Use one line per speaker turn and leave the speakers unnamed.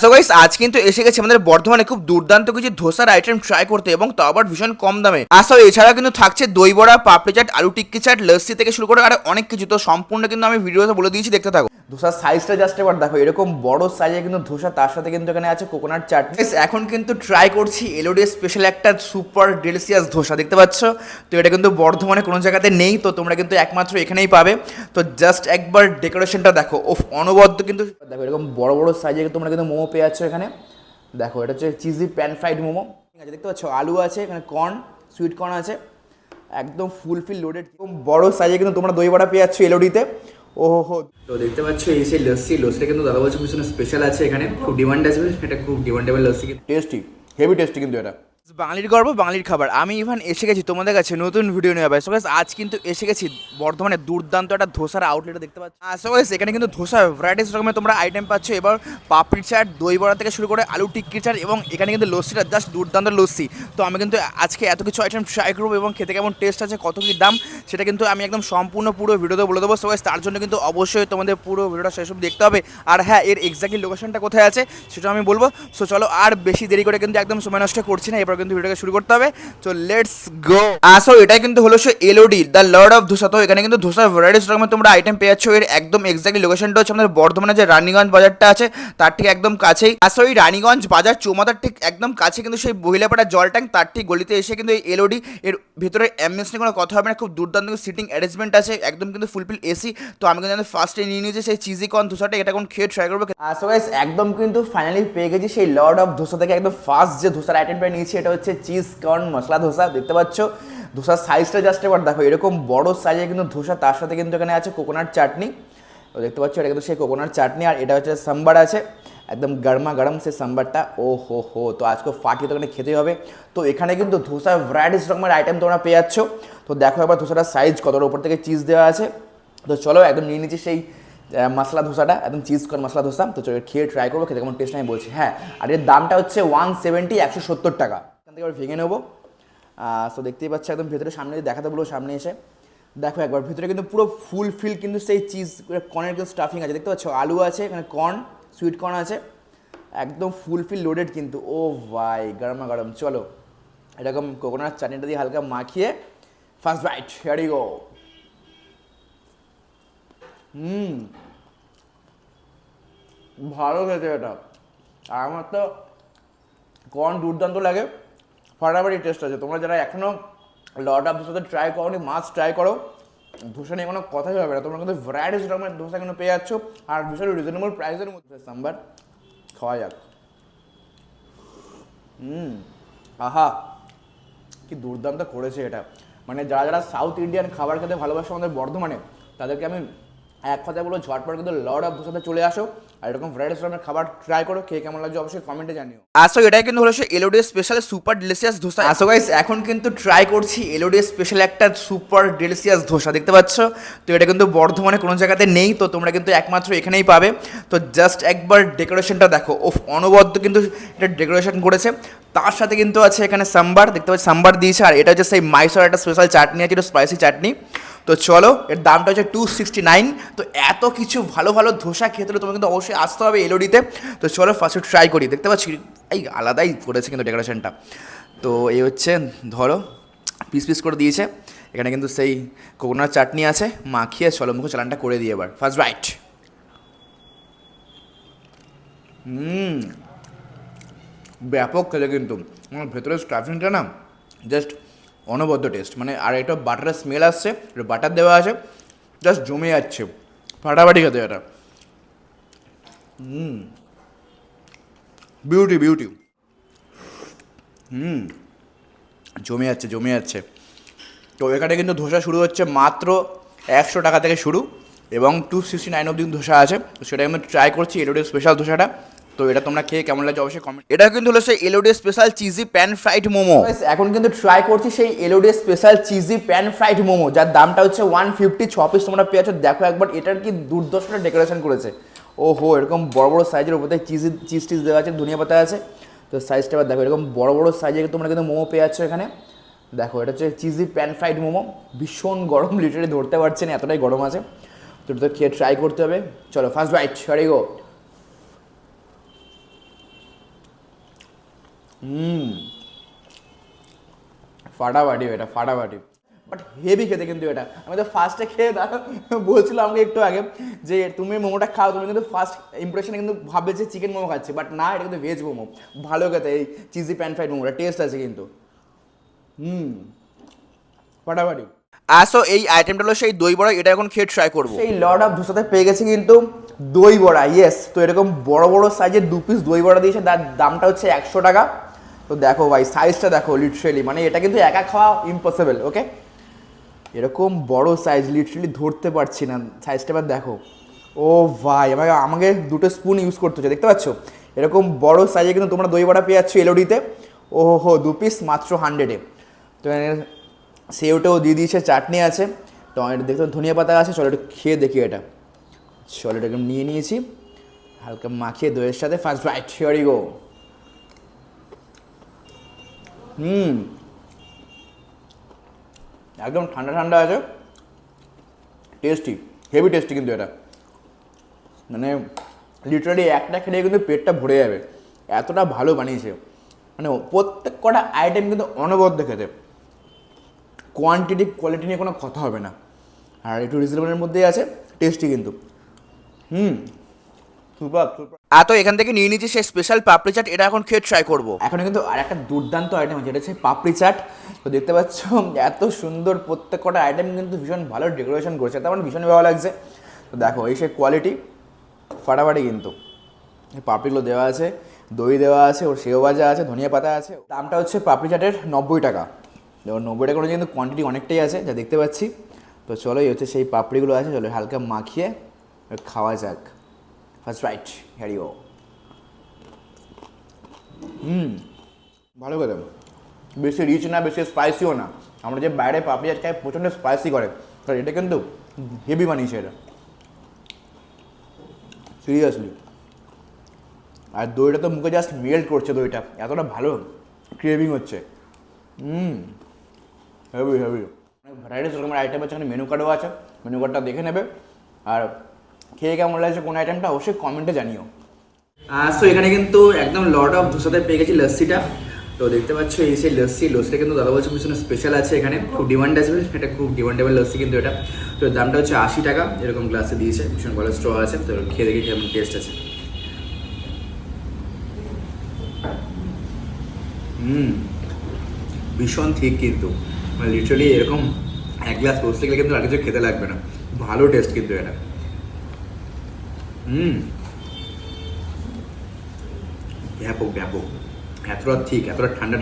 So guys আজ কিন্তু এসে গেছে আমাদের বর্ধমানে খুব দুর্দান্ত কিছু ধোসার আইটেম ট্রাই করতে এবং তাও আবার ভীষণ কম দামে। আসো এছাড়া কিন্তু থাকছে দই বড়া পাপড়ি চাট, আলু টিক্কি চাট, লস্যি থেকে শুরু করে আর অনেক কিছু। তো সম্পূর্ণ কিন্তু আমি ভিডিওতে বলে দিয়েছি, দেখতে থাকো। ধোসার সাইজটা জাস্ট এবার দেখো, এরকম বড় সাইজে কিন্তু ধোসা, তার সাথে কিন্তু এখানে আছে কোকোনাট চাটনি এখন কিন্তু ট্রাই করছি এলোডি স্পেশাল একটা সুপার ডেলিসিয়াস ধোসা, দেখতে পাচ্ছ? তো এটা কিন্তু বর্ধমানে কোনো জায়গাতে নেই, তো তোমরা কিন্তু একমাত্র এখানেই পাবে। তো জাস্ট একবার ডেকোরেশনটা দেখো ও অনবদ্য কিন্তু দেখো, এরকম বড় বড় সাইজে তোমরা কিন্তু মোমো পেয়ে যাচ্ছ এখানে। দেখো, এটা হচ্ছে চিজি প্যান ফ্রাইড মোমো। ঠিক আছে, দেখতে পাচ্ছ? আলু আছে, এখানে কর্ন সুইট কর্ন আছে। একদম ফুলফিল লোডেড বড় সাইজে কিন্তু তোমরা দই বড়া পেয়ে যাচ্ছ এলোডিতে ওহো। হো তো দেখতে পাচ্ছ এই সেই লস্যি লস্যিটা কিন্তু দাদা বলছে ভীষণ স্পেশাল আছে এখানে। খুব ডিমান্ড আছে এটা খুব demandable lassi. Tasty heavy tasty কিন্তু এটা। বাঙালির গর্ব বাঙালির খাবার। আমি ইভান এসে গেছি তোমাদের কাছে নতুন ভিডিও নিয়ে। ভাই সো আজ কিন্তু এসে গেছি বর্ধমানে দুর্দান্ত একটা ধোসার আউটলেট দেখতে পাচ্ছ। সো গাইস এখানে কিন্তু ধোসা ভ্যারাইটিস রকমের তোমরা আইটেম পাচ্ছ। এবার পাপড়ি চাট দই বড়া থেকে শুরু করে আলু টিক্কি চাট এবং এখানে কিন্তু লস্যিটা জাস্ট দুর্দান্ত লস্যি। তো আমি কিন্তু আজকে এত কিছু আইটেম ট্রাই করব এবং খেতে কেমন টেস্ট আছে কত কি দাম সেটা কিন্তু আমি একদম সম্পূর্ণ পুরো ভিডিওতে বলে দেবো। সো guys, তার জন্য কিন্তু অবশ্যই তোমাদের পুরো ভিডিওটা অবধি দেখতে হবে। আর হ্যাঁ এর এক্স্যাক্টলি লোকেশনটা কোথায় আছে সেটা আমি বলব। সো চলো আর বেশি দেরি করে কিন্তু একদম সময় নষ্ট করছি না। এবার কিন্তু ভিডিওটা শুরু করতে হবে। তো লেটস গো আসো এটাই কিন্তু হলো সে LOD the lord of dosa তো এখানে কিন্তু ধোসার ভ্যারাইটিস রকমের তোমরা আইটেম পেয়ে যাচ্ছ। এর একদম এক্স্যাক্টলি লোকেশনটা হচ্ছে আমাদের বর্ধমানে যে রানীগঞ্জ বাজারটা আছে, তার ঠিক একদম কাছেই। আসো এই রানীগঞ্জ বাজার চৌমাথার ঠিক একদম কাছে কিন্তু সেই মহিলাপাড়া জল ট্যাঙ্ক তার ঠিক গলিতে এসে কিন্তু এই এলওডি এর ভিতরে অ্যাম্বিয়েন্স নিয়ে কোনো কথা হবে না, খুব দুর্দান্ত সিটিং অ্যারেঞ্জমেন্ট আছে, একদম কিন্তু ফুলফিল এসি তো আমি কিন্তু ফার্স্টে নিয়ে নিয়েছি সেই চিজি কর্ন ধোসাটা এটা কোন খেয়ে ট্রাই করব। সো গাইস একদম কিন্তু ফাইনালি পেয়ে গেছি সেই লর্ড অফ ধোসা থেকে একদম ফার্স্ট যে ধোসার আইটেমটা নিয়েছি এটা হচ্ছে চিজ কর্ন মশলা, ধোসা, দেখতে পাচ্ছ? ধোসার সাইজটা জাস্ট এবার দেখো, এরকম বড় সাইজে কিন্তু ধোসা, তার সাথে কিন্তু এখানে আছে কোকোনাট চাটনি তো দেখতে পাচ্ছ, এটা কিন্তু সেই কোকোনাট চাটনি আর এটা হচ্ছে সাম্বার আছে। একদম গরমা গরম সে সাম্বারটা ও হো হো তো আজকে ফাটিয়ে তো এখানে খেতে হবে। তো এখানে কিন্তু ধোসার ভ্যারাইটিস রকমের আইটেম তোমরা পেয়ে যাচ্ছ। তো দেখো এবার ধোসাটার সাইজ কতটা, উপর থেকে চিজ দেওয়া আছে। তো চলো একদম নিয়ে নিচ্ছি সেই মশলা ধোসাটা, একদম চিজ কর মশলা ধোসা। তো চলো খেয়ে ট্রাই করব, খেতে কেমন টেস্ট আমি বলছি। হ্যাঁ আর এর দামটা হচ্ছে ওয়ান সেভেন্টি একশো সত্তর টাকা। থেকে এবার ভেঙে নেব। তো দেখতেই পাচ্ছি একদম ভেতরে সামনে দেখাতে বলব সামনে এসে। দেখো একবার, ভিতরে কিন্তু পুরো ফুল ফিল কিন্তু সেই চিজ কর্নের কিন্তু স্টাফিং আছে। দেখতে পাচ্ছ? আলু আছে, এখানে কর্ন সুইট কর্ন আছে। একদম ফুল ফিল লোডেড কিন্তু। ও ভাই, গরমা গরম। চলো, এরকম কোকোনাট চাটনিটা দিয়ে হালকা মাখিয়ে ফার্স্ট বাইট হেয়ারি গো হুম। ভালো খেতে এটা। আর আমার তো কর্ন দুর্দান্ত লাগে। ফাটাফাটি টেস্ট আছে। তোমরা যারা এখনও লর্ড অফ ধোসাতে ট্রাই করো মাছ ট্রাই করো। ধোসা নিয়ে কোনো কথাই হবে না। তোমরা কিন্তু ভ্যারাইটিস রকমের ধোসা কিন্তু পেয়ে যাচ্ছ। আর ভীষণ রিজনেবল প্রাইসের মধ্যে সাম্বার। খাওয়া যাক। হুম, আহা, কি দুর্দান্ত করেছে এটা। মানে যারা যারা সাউথ ইন্ডিয়ান খাবার খেতে ভালোবাসে আমাদের বর্ধমানে, তাদেরকে আমি এক কথায় বলব, ঝটপট কিন্তু লর্ড অফ ধোসাতে চলে আসো। আর এরকম ভ্যারাইটিস রকমের খাবার ট্রাই করো খেয়ে কেমন লাগছে অবশ্যই কমেন্টে জানিও। আসো এটাই কিন্তু হলো সে LOD special super delicious dosa. আসো গাইস এখন কিন্তু ট্রাই করছি এলোডি স্পেশাল একটা সুপার ডেলিসিয়াস ধোসা, দেখতে পাচ্ছ? তো এটা কিন্তু বর্ধমানে কোনো জায়গাতে নেই, তো তোমরা কিন্তু একমাত্র এখানেই পাবে। তো জাস্ট একবার ডেকোরেশনটা দেখো। ও অনবদ্য কিন্তু এটা ডেকোরেশন করেছে। তার সাথে কিন্তু আছে এখানে সাম্বার, দেখতে পাচ্ছি সাম্বার দিয়েছে, আর এটা হচ্ছে সেই মাইসোর একটা স্পেশাল চাটনি আছে এটা স্পাইসি চাটনি। তো চলো, এর দামটা হচ্ছে টু সিক্সটি নাইন তো এত কিছু ভালো ভালো ধোসা খেতে হলে তোমাকে কিন্তু অবশ্যই আসতে হবে এলোডিতে তো চলো ফার্স্টে ট্রাই করি, দেখতে পাচ্ছি এই আলাদাই করেছে কিন্তু ডেকোরেশনটা তো এই হচ্ছে, ধরো পিস পিস করে দিয়েছে। এখানে কিন্তু সেই কোকোনাট চাটনি আছে, মাখিয়ে চলো মুখে চালানটা করে দিয়ে এবার। First right hmm. ব্যাপক খেলে কিন্তু আমার ভেতরে স্টাফিংটা না জাস্ট অনবদ্য টেস্ট মানে আর এটা বাটারের স্মেল আসছে, এটা বাটার দেওয়া আছে জাস্ট জমে যাচ্ছে, ফাটাফাটি খেতে এটা। হুম বিউটি বিউটি হুম, জমে যাচ্ছে জমে যাচ্ছে। তো এখানে কিন্তু ধোসা শুরু হচ্ছে মাত্র একশো টাকা থেকে শুরু এবং টু সিক্সটি নাইন অব্দি ধোসা আছে সেটা আমি ট্রাই করছি এলোডি স্পেশাল ধোসাটা। তো এটা তোমরা খেয়ে কেমন লাগছে অবশ্যই কমেন্ট এটা কিন্তু হলো সেই LOD special cheesy pan fried momo. এখন কিন্তু ট্রাই করছি সেই LOD special cheesy pan fried momo যার দামটা হচ্ছে ওয়ান ফিফটি ছ পিস তোমরা পেয়েছ দেখো একবার এটার কি দুর্দর্শটা ডেকোরেশন করেছে। ও হো এরকম বড় বড় সাইজের উপর চিজি চিজ টিজ দেওয়া আছে ধনিয়া পাতা আছে। তো সাইজটা এবার দেখো এরকম বড় বড় সাইজের তোমরা কিন্তু মোমো পেয়ে যাচ্ছ এখানে। দেখো এটা হচ্ছে চিজি প্যান ফ্রাইড মোমো। ভীষণ গরম লিটারে ধরতে পারছেন এতটাই গরম আছে। তো খেয়ে ট্রাই করতে হবে। চলো ফার্স্ট বাইট সরি গো হুম। ফাটাফাটি এটা ফাটাফাটি। বাট হেভি খেতে কিন্তু এটা। আমি তো ফার্স্টে খেয়ে দা বলছিলাম আমাকে একটু আগে যে তুমি মোমোটা খাও তুমি কিন্তু ফার্স্ট ইমপ্রেশনে কিন্তু ভাববে যে চিকেন মোমো খাচ্ছি। বাট না এটা কিন্তু ভেজ মোমো। ভালো খেতে এই চিজি প্যান ফ্রাইড মোমোটা টেস্ট আছে কিন্তু। হুম। ফাটাফাটি। আসো এই আইটেমটা হলো সেই দই বড়া এটা এখন খেয়ে ট্রাই করব। সেই লর্ড অফ ধোসাতে পেয়ে গেছি কিন্তু। দই বড়া ইয়েস তো এরকম বড় বড় সাইজের দু পিস দই বড়া দিয়েছে, তার দামটা হচ্ছে একশো টাকা। তো দেখো ভাই সাইজটা দেখো লিটারেলি মানে এটা কিন্তু একা খাওয়া ইম্পসিবল ওকে এরকম বড় সাইজ লিটারেলি ধরতে পারছি না। সাইজটা এবার দেখো। ও ভাই, আমাকে আমাকে দুটো স্পুন ইউজ করতে হচ্ছে, দেখতে পাচ্ছ? এরকম বড় সাইজে কিন্তু তোমরা দই বড়া পেয়ে যাচ্ছ এলওডিতে ও হো দু পিস মাত্র হান্ড্রেডে তো সেওটাও দিয়ে দিয়েছে, চাটনি আছে। টমেটো দেখতে ধনিয়া পাতা আছে, চলো একটু খেয়ে দেখি এটা। চলো এটা একদম নিয়ে নিয়েছি। হালকা মাখিয়ে দইয়ের সাথে ফার্স্ট রাইট হিয়ারি গো হুম। একদম ঠান্ডা ঠান্ডা আছে। টেস্টি হেভি টেস্টি কিন্তু এটা। মানে লিটারালি একটা খেলে কিন্তু পেটটা ভরে যাবে। এতটা ভালো বানিয়েছে। মানে প্রত্যেক কটা আইটেম কিন্তু অনবদ্য খেতে। কোয়ান্টিটি কোয়ালিটি নিয়ে কোনো কথা হবে না। আর একটু রিজনেবলের মধ্যেই আছে। টেস্টি কিন্তু। হুম। Super super. আর তো এখান থেকে নিয়ে নিচ্ছি সেই স্পেশাল পাপড়ি চাট এটা এখন খেয়ে ট্রাই করব। এখন কিন্তু আর একটা দুর্দান্ত আইটেম আছে এটা হচ্ছে পাপড়ি চাট। তো দেখতে পাচ্ছ এত সুন্দর প্রত্যেক কটা আইটেম কিন্তু ভীষণ ভালো ডেকোরেশন করেছে তেমন ভীষণই ভালো লাগছে। তো দেখো এই সেই কোয়ালিটি ফাটাফাটি কিন্তু। পাপড়িগুলো দেওয়া আছে দই দেওয়া আছে ওর সেও ভাজা আছে ধনিয়া পাতা আছে। দামটা হচ্ছে পাপড়ি চাটের নব্বই টাকা। এবার নব্বই টাকা করে কিন্তু কোয়ান্টিটি অনেকটাই আছে যা দেখতে পাচ্ছি। তো চলো এই হচ্ছে সেই পাপড়িগুলো আছে চলো হালকা মাখিয়ে খাওয়া যাক ফার্স্ট রাইট হ্যারি ও হুম ভালো করে বেশি রিচ না বেশি স্পাইসিও না। আমরা যে বাইরে পাপড়ি চাট খাই প্রচণ্ড স্পাইসি করে। এটা কিন্তু হেভি বানিয়েছে এটা সিরিয়াসলি আর দইটা তো মুখে জাস্ট মেল্ট করছে দইটা। এতটা ভালো ক্রেভিং হচ্ছে। হুম হেভি হেভি অনেক ভ্যারাইটিস রকমের আইটেম আছে এখানে মেনু কার্ডও আছে। মেনু কার্ডটা দেখে নেবে। আর খেয়ে কেমন লাগছে, কোন আইটেমটা অবশ্যই কমেন্টে জানিও। সো এখানে কিন্তু একদম লর্ড অফ ধোসাতে পেয়ে গেছি লস্যিটা। তো দেখতে পাচ্ছ, এই সেই লস্যি, লস্যিটা কিন্তু দাদা বলছে ভীষণ স্পেশাল আছে এখানে। খুব ডিমান্ড আছে, এটা খুব ডিমান্ডেবল লস্যি কিন্তু এটা। তো দামটা হচ্ছে আশি টাকা, এরকম গ্লাসে দিয়েছে, ভীষণ ভালো স্ট্র আছে, তো খেয়ে দেখি কেমন টেস্ট আছে। হুম, ভীষণ ঠিক কিন্তু। মানে লিটারালি এরকম এক গ্লাস বসতে গেলে কিন্তু আর কিছু খেতে লাগবে না। ভালো টেস্ট কিন্তু এটা। হুম ব্যাপক ব্যাপক। এতটা ঠিক এতটা ঠান্ডা